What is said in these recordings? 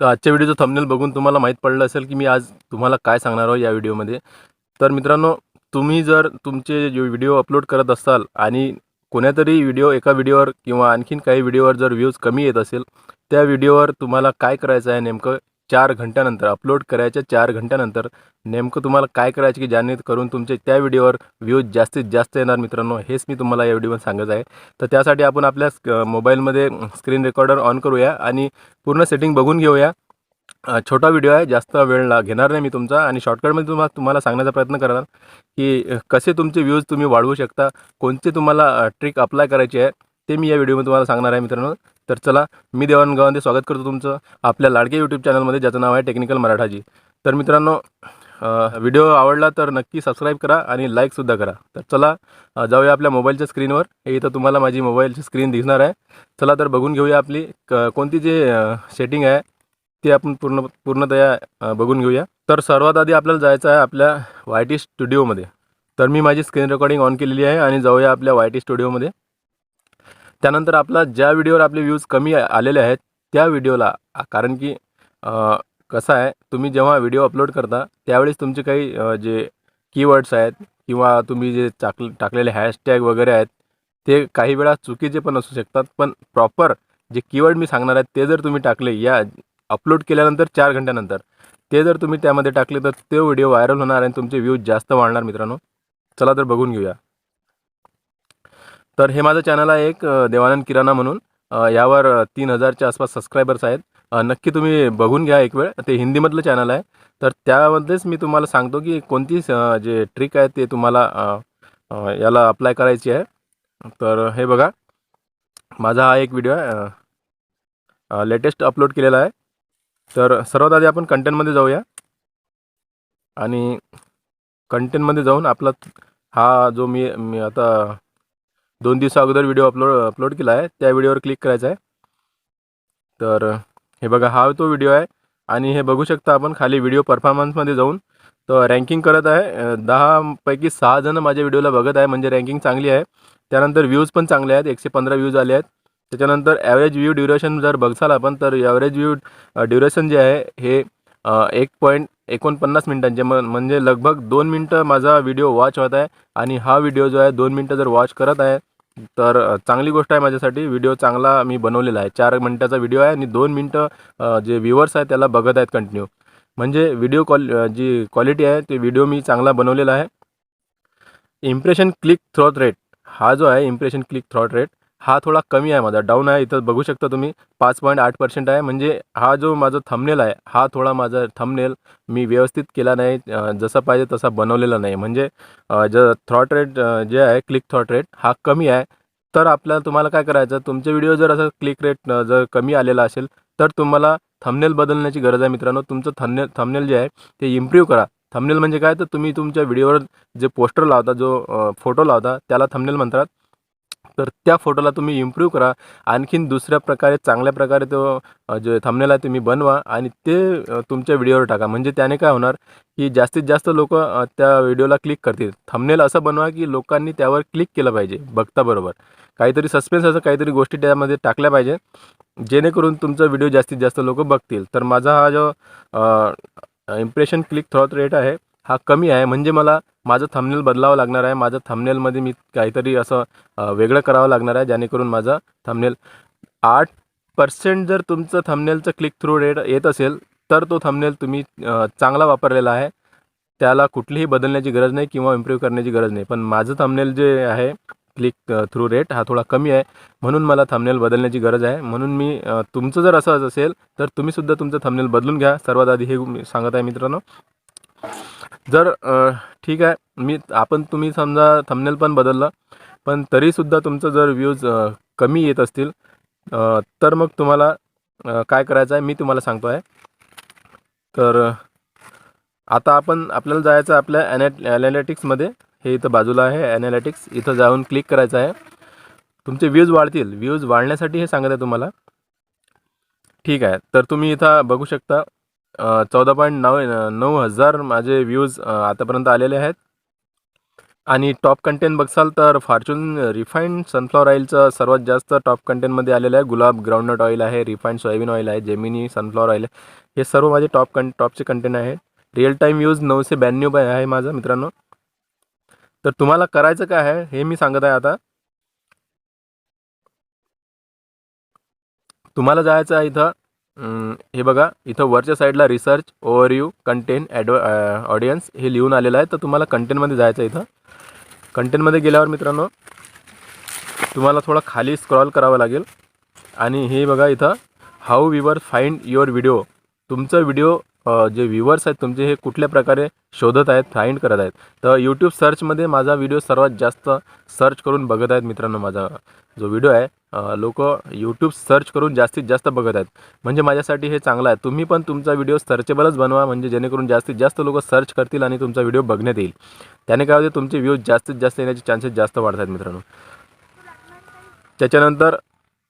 तर आजच्या व्हिडिओचं थंबनेल बघून तुम्हाला माहीत पडलं असेल की मी आज तुम्हाला काय सांगणार आहोत या व्हिडिओमध्ये. तर मित्रांनो तुम्ही जर तुमचे जे व्हिडिओ अपलोड करत असाल आणि कोण्यातरी व्हिडिओ एका व्हिडिओवर किंवा आणखीन काही व्हिडिओवर जर व्ह्यूज कमी येत असेल त्या व्हिडिओवर तुम्हाला काय करायचं आहे नेमकं चार घंट्यानंतर अपलोड करायच्या चार घंट्यानंतर नेमकं तुम्हाला काय करायचं की ज्याने करून तुमचे त्या व्हिडिओवर व्ह्यूज जास्तीत जास्त येणार मित्रांनो हेच मी तुम्हाला या व्हिडिओमध्ये सांगत आहे. तर त्यासाठी आपण आपल्या मोबाईलमध्ये स्क्रीन रेकॉर्डर ऑन करूया आणि पूर्ण सेटिंग बघून घेऊया. छोटा व्हिडिओ आहे जास्त वेळ ला घेणार नाही मी तुमचा आणि शॉर्टकटमध्ये तुम्हाला तुम्हाला सांगण्याचा प्रयत्न करणार की कसे तुमचे व्ह्यूज तुम्ही वाढवू शकता कोणते तुम्हाला ट्रिक अप्लाय करायची आहे ते मी या व्हिडिओमध्ये तुम्हाला सांगणार आहे मित्रांनो. तर चला मी देवान गावांमध्ये स्वागत करतो तुमचं आपल्या लाडके यूट्यूब चॅनलमध्ये ज्याचं नाव आहे टेक्निकल मराठाजी तर मित्रांनो व्हिडिओ आवडला तर नक्की सबस्क्राईब करा आणि लाईकसुद्धा करा. तर चला जाऊया आपल्या मोबाईलच्या स्क्रीनवर हे इथं तुम्हाला माझी मोबाईलची स्क्रीन दिसणार आहे. चला तर बघून घेऊया आपली क कोणती जे सेटिंग आहे ते आपण पूर्ण पूर्णतया बघून घेऊया. तर सर्वात आधी आपल्याला जायचं आहे आपल्या वाय टी स्टुडिओमध्ये तर मी माझी स्क्रीन रेकॉर्डिंग ऑन केलेली आहे आणि जाऊया आपल्या वाय टी स्टुडिओमध्ये त्यानंतर आपला ज्या व्हिडिओवर आपले व्ह्यूज कमी आलेले आहेत त्या व्हिडिओला कारण की कसं आहे तुम्ही जेव्हा व्हिडिओ अपलोड करता त्यावेळेस तुमचे काही जे कीवर्ड्स आहेत किंवा तुम्ही जे टाक टाकलेले हॅशटॅग वगैरे आहेत ते काही वेळा चुकीचे पण असू शकतात पण प्रॉपर जे कीवर्ड मी सांगणार आहेत ते जर तुम्ही टाकले या अपलोड केल्यानंतर चार घंट्यानंतर ते जर तुम्ही त्यामध्ये टाकले तर तो व्हिडिओ व्हायरल होणार आणि तुमचे व्ह्यूज जास्त वाढणार मित्रांनो. चला तर बघून घेऊया. तर हे माझं चॅनल आहे एक देवानंद किराणा म्हणून. यावर तीन हजारच्या आसपास सबस्क्रायबर्स आहेत. नक्की तुम्ही बघून घ्या एक वेळ. ते हिंदीमधलं चॅनल आहे. तर त्यामध्येच मी तुम्हाला सांगतो की कोणती जे ट्रिक आहे ते तुम्हाला याला अप्लाय करायची आहे. तर हे बघा. माझा हा एक व्हिडिओ आहे. लेटेस्ट अपलोड केलेला आहे. तर सर्वात आधी आपण कंटेंटमध्ये जाऊया. आणि कंटेंटमध्ये जाऊन आपला हा जो मी मी आता दोन दिवसा अगोदर व्हिडिओ अपलोड अपलोड केला आहे. त्या व्हिडिओवर क्लिक करायचं आहे. तर हे बघा हा तो व्हिडिओ आहे. आणि हे बघू शकता आपण खाली व्हिडिओ परफॉर्मन्समध्ये जाऊन. तर रँकिंग करत आहे. दहापैकी सहा जणं माझ्या व्हिडिओला बघत आहे. म्हणजे रँकिंग चांगली आहे. त्यानंतर व्ह्यूज पण चांगले आहेत. एकशे पंधरा व्ह्यूज आले आहेत. त्याच्यानंतर ॲव्हरेज व्ह्यू ड्युरेशन जर बघसाल आपण तर ॲव्हरेज व्ह्यू ड्युरेशन जे आहे हे एक पॉईंट एकोणपन्नास मिनटांचे. म म्हणजे लगभग दोन मिनटं माझा व्हिडिओ वॉच होत आहे. आणि हा व्हिडिओ जो आहे दोन मिनटं जर वॉच करत आहे तर चांगली गोष्ट आहे माझ्यासाठी. व्हिडिओ चांगला मी बनवलेला आहे. चार मिनटाचा व्हिडिओ आहे आणि दोन मिनटं जे व्ह्युअर्स आहेत त्याला बघत आहेत कंटिन्यू. म्हणजे व्हिडिओ कॉल जी क्वालिटी आहे ते व्हिडिओ मी चांगला बनवलेला आहे. Impression click through rate. हा जो आहे इम्प्रेशन क्लिक थ्रॉट रेट. हा थोडा कमी आहे माझा. डाऊन आहे इथं. बघू शकता तुम्ही. पाच पॉईंट आठ पर्सेंट आहे. म्हणजे हा जो माझा थंबनेल आहे हा थोडा माझा थंबनेल मी व्यवस्थित केला नाही. जसा पाहिजे तसा बनवलेला नाही. म्हणजे ज थ्रॉट रेट जे आहे क्लिक थ्रॉट रेट हा कमी आहे. तर आपल्याला तुम्हाला काय करायचं? तुमचे व्हिडिओ जर असं क्लिक रेट जर कमी आलेला असेल तर तुम्हाला थंबनेल बदलण्याची गरज आहे मित्रांनो. तुमचं थंबनेल थंबनेल जे आहे ते इम्प्रूव्ह करा. थंबनेल म्हणजे काय? तर तुम्ही तुमच्या व्हिडिओवर जे पोस्टर लावता जो फोटो लावता त्याला थंबनेल म्हणतात. तर त्या फोटोला तुम्ही इम्प्रूव्ह करा. आणखीन दुसऱ्या प्रकारे चांगल्या प्रकारे तो जे थंबनेल आहे तुम्ही बनवा आणि ते तुमच्या व्हिडिओवर टाका. म्हणजे त्याने काय होणार की जास्तीत जास्त लोक त्या व्हिडिओला क्लिक करतील. थंबनेल असं बनवा की लोकांनी त्यावर क्लिक केलं पाहिजे बघता बरोबर. काहीतरी सस्पेन्स असं काहीतरी गोष्टी त्यामध्ये टाकल्या पाहिजे जेणेकरून तुमचा व्हिडिओ जास्तीत जास्त लोक बघतील. तर माझा हा जो इम्प्रेशन क्लिक थ्रॉट रेट आहे हा कमी आहे. म्हणजे मला माझं थंबनेल बदलावं लागणार आहे. माझं थंबनेलमध्ये मी काहीतरी असं वेगळं करावं लागणार आहे. जेणेकरून माझा थंबनेल आठ पर्सेंट जर तुमचं थंबनेलचं क्लिक थ्रू रेट येत असेल तर तो थंबनेल तुम्ही चांगला वापरलेला आहे. त्याला कुठलीही बदलण्याची गरज नाही किंवा इम्प्रूव्ह करण्याची गरज नाही. पण माझं थंबनेल जे आहे क्लिक थ्रू रेट हा थोडा कमी आहे. म्हणून मला थंबनेल बदलण्याची गरज आहे. म्हणून मी तुमचं जर असं असेल तर तुम्हीसुद्धा तुमचं थंबनेल बदलून घ्या. सर्वात आधी हे मी सांगत आहे मित्रांनो. जर ठीक आहे मी आपण तुम्ही समजा थंबनेल पण बदललं पण तरीसुद्धा तुमचं जर व्ह्यूज कमी येत असतील तर मग तुम्हाला काय करायचं आहे मी तुम्हाला सांगतो आहे. तर आता आपण आपल्याला जायचं आहे आपल्या ॲनॅ ॲनालिटिक्समध्ये हे इथं बाजूला आहे ॲनालिटिक्स इथं जाऊन क्लिक करायचं आहे. तुमचे व्ह्यूज वाढतील व्ह्यूज वाढण्यासाठी हे सांगत आहे तुम्हाला. ठीक आहे तर तुम्ही इथं बघू शकता चौदा पॉईंट नऊ नऊ हजार माझे व्ह्यूज आतापर्यंत आलेले आहेत. आणि टॉप कंटेंट बघसाल तर फॉर्च्युन रिफाईंड सनफ्लॉवर ऑइलचं सर्वात जास्त टॉप कंटेंटमध्ये आलेलं आहे. गुलाब ग्राउंडनट ऑइल आहे रिफाईंड सोयाबीन ऑइल आहे जेमिनी सनफ्लॉवर ऑइल आहे. हे सर्व माझे टॉप कं टॉपचे कंटेंट आहे रिअल टाईम यूज नऊशे ब्याण्णव आहे माझा मित्रांनो. तर तुम्हाला करायचं काय आहे हे मी सांगत आहे आता. तुम्हाला जायचं आहे इथं. हे बघा इथं वरच्या साईडला रिसर्च ओव्हरव्ह्यू कंटेंट ॲडव ऑडियन्स हे लिहून आलेलं आहे. तर तुम्हाला कंटेंटमध्ये जायचं आहे इथं. कंटेंटमध्ये गेल्यावर मित्रांनो तुम्हाला थोडं खाली स्क्रॉल करावं लागेल. आणि हे बघा इथं how viewer find your video तुमचं व्हिडिओ जे व्ह्यूवर्स आहेत तुमचे हे कुठल्या प्रकारे शोधत आहेत फाइंड करत आहेत तर यूट्यूब सर्चमध्ये माझा व्हिडिओ सर्वात जास्त सर्च करून बघत आहेत मित्रांनो माझा जो व्हिडिओ आहे लोक यूट्यूब सर्च करून जास्तीत जास्त बघत आहेत. म्हणजे माझ्यासाठी हे चांगलं आहे. तुम्ही पण तुमचा व्हिडिओ सर्चेबलच बनवा म्हणजे जेणेकरून जास्तीत जास्त लोक सर्च करतील आणि तुमचा व्हिडिओ बघण्यात येईल. त्याने काय होते तुमचे व्ह्यूज जास्तीत जास्त येण्याचे चान्सेस जास्त वाढत आहेत मित्रांनो. त्याच्यानंतर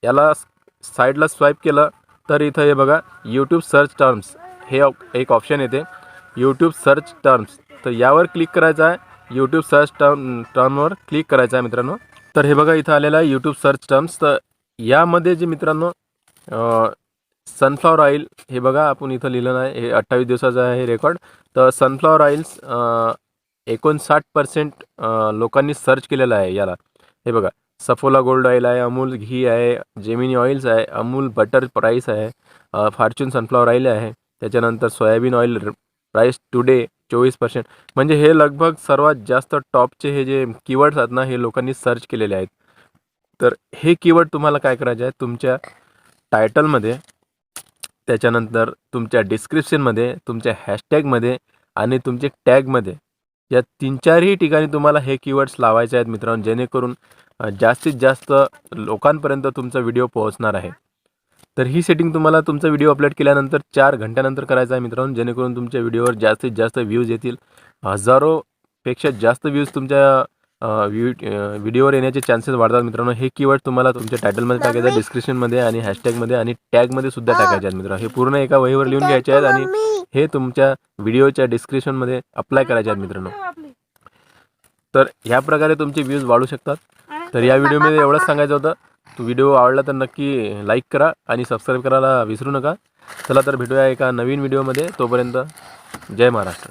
याला साईडला स्वाईप केलं तर इथं हे बघा यूट्यूब सर्च टर्म्स हे एक ऑप्शन येते. यूट्यूब सर्च टर्म्स तर यावर क्लिक करायचं आहे. यूट्यूब सर्च टर्म टर्मवर क्लिक करायचं आहे मित्रांनो. तर हे बघा इथं आलेलं आहे यूट्यूब सर्च टर्म्स तर यामध्ये जे मित्रांनो सनफ्लॉवर ऑइल हे बघा आपण इथं लिहिलं नाही हे अठ्ठावीस दिवसाचं आहे हे रेकॉर्ड तर सनफ्लॉवर ऑइल्स एकोणसाठ पर्सेंट लोकांनी सर्च केलेलं आहे याला. हे बघा सफोला गोल्ड ऑइल आहे अमूल घी आहे जेमिनी ऑइल्स आहे अमूल बटर प्राईस आहे फॉर्च्यून सनफ्लॉवर ऑइल आहे. त्याच्यानंतर सोयाबीन ऑइल प्राईस टुडे चोवीस पर्सेंट म्हणजे हे लगभग सर्वात जास्त टॉपचे हे जे कीवर्ड्स आहेत ना हे लोकांनी सर्च केलेले आहेत. तर हे कीवर्ड तुम्हाला काय करायचे आहे तुमच्या टायटलमध्ये त्याच्यानंतर तुमच्या डिस्क्रिप्शनमध्ये तुमच्या हॅशटॅगमध्ये आणि तुमच्या टॅगमध्ये या तीन चारही ठिकाणी तुम्हाला हे कीवर्ड्स लावायचे आहेत मित्रांनो जेणेकरून जास्तीत जास्त लोकांपर्यंत तुमचा व्हिडिओ पोहोचणार आहे. तर ही सेटिंग तुम्हाला तुमचा व्हिडिओ अपलोड केल्यानंतर चार घंट्यानंतर करायचा आहे मित्रांनो. जेणेकरून तुमच्या व्हिडिओवर जास्तीत जास्त व्ह्यूज येतील. हजारोपेक्षा जास्त व्ह्यूज तुमच्या व्ह्यू व्हिडिओवर येण्याचे चान्सेस वाढतात मित्रांनो. हे कीवर्ड तुम्हाला तुमच्या टायटलमध्ये टाकायचं आहे डिस्क्रिप्शनमध्ये आणि हॅशटॅगमध्ये आणि टॅगमध्ये सुद्धा टाकायचे आहेत मित्रांनो. हे पूर्ण एका वहीवर लिहून घ्यायचे आहेत आणि हे तुमच्या व्हिडिओच्या डिस्क्रिप्शनमध्ये अप्लाय करायचे आहेत मित्रांनो. तर ह्या प्रकारे तुमचे व्ह्यूज वाढू शकतात. तर या व्हिडिओमध्ये एवढंच सांगायचं होतं. तो व्हिडिओ आवडला तर नक्की लाईक करा आणि सबस्क्राईब करायला विसरू नका. चला तर भेटूया एका नवीन व्हिडिओमध्ये तोपर्यंत जय महाराष्ट्र.